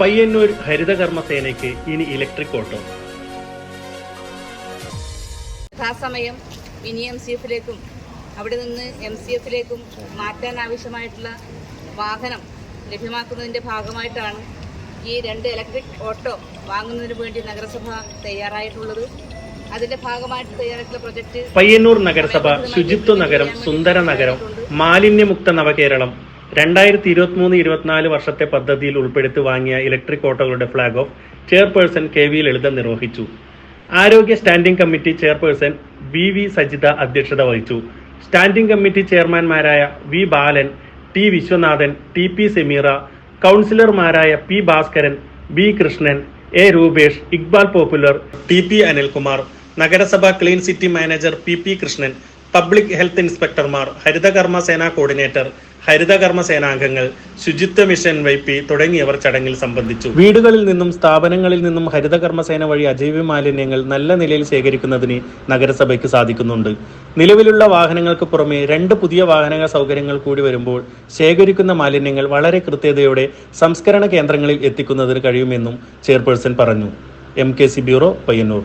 പയ്യന്നൂർ ഹരിതകർമ്മ സേനയ്ക്ക് ഇനി ഇലക്ട്രിക് ഓട്ടോ യഥാസമയം മിനി എം സി എഫിലേക്കും അവിടെ നിന്ന് എം സി എഫിലേക്കും മാറ്റാൻ ആവശ്യമായിട്ടുള്ള വാഹനം ലഭ്യമാക്കുന്നതിന്റെ ഭാഗമായിട്ടാണ് ഈ രണ്ട് ഇലക്ട്രിക് ഓട്ടോ വാങ്ങുന്നതിന് വേണ്ടി നഗരസഭ തയ്യാറായിട്ടുള്ളത്. അതിന്റെ ഭാഗമായിട്ട് തയ്യാറായിട്ടുള്ള പ്രൊജക്ട് പയ്യന്നൂർ നഗരസഭ ശുചിത്വ നഗരം സുന്ദര നഗരം മാലിന്യമുക്ത നവകേരളം രണ്ടായിരത്തി ഇരുപത്തിമൂന്ന് ഇരുപത്തിനാല് വർഷത്തെ പദ്ധതിയിൽ ഉൾപ്പെടുത്തി വാങ്ങിയ electric ഓട്ടോകളുടെ flag off chairperson K V Lalitha നിർവഹിച്ചു. ആരോഗ്യ standing committee chairperson V V Sajitha അധ്യക്ഷത വഹിച്ചു. Standing committee ചെയർമാൻമാരായ V Balan T Viswanathan T P Sameera കൗൺസിലർമാരായ P Bhaskaran B Krishnan A Rupesh Iqbal popular T P Anilkumar നഗരസഭ clean city manager P P Krishnan public health ഇൻസ്പെക്ടർമാർ ഹരിതകർമ്മ സേനാ coordinator ഹരിതകർമ്മ സേനാംഗങ്ങൾ ശുചിത്വ mission Y P തുടങ്ങിയവർ ചടങ്ങിൽ സംബന്ധിച്ചു. വീടുകളിൽ നിന്നും സ്ഥാപനങ്ങളിൽ നിന്നും ഹരിതകർമ്മ സേന വഴി അജൈവ മാലിന്യങ്ങൾ നല്ല നിലയിൽ ശേഖരിക്കുന്നതിന് നഗരസഭയ്ക്ക് സാധിക്കുന്നുണ്ട്. നിലവിലുള്ള വാഹനങ്ങൾക്ക് പുറമെ രണ്ട് പുതിയ വാഹനങ്ങൾ സൗകര്യങ്ങൾ കൂടി വരുമ്പോൾ ശേഖരിക്കുന്ന മാലിന്യങ്ങൾ വളരെ കൃത്യതയോടെ സംസ്കരണ കേന്ദ്രങ്ങളിൽ എത്തിക്കുന്നതിന് കഴിയുമെന്നും ചെയർപേഴ്സൺ പറഞ്ഞു. M K C bureau Payyanur.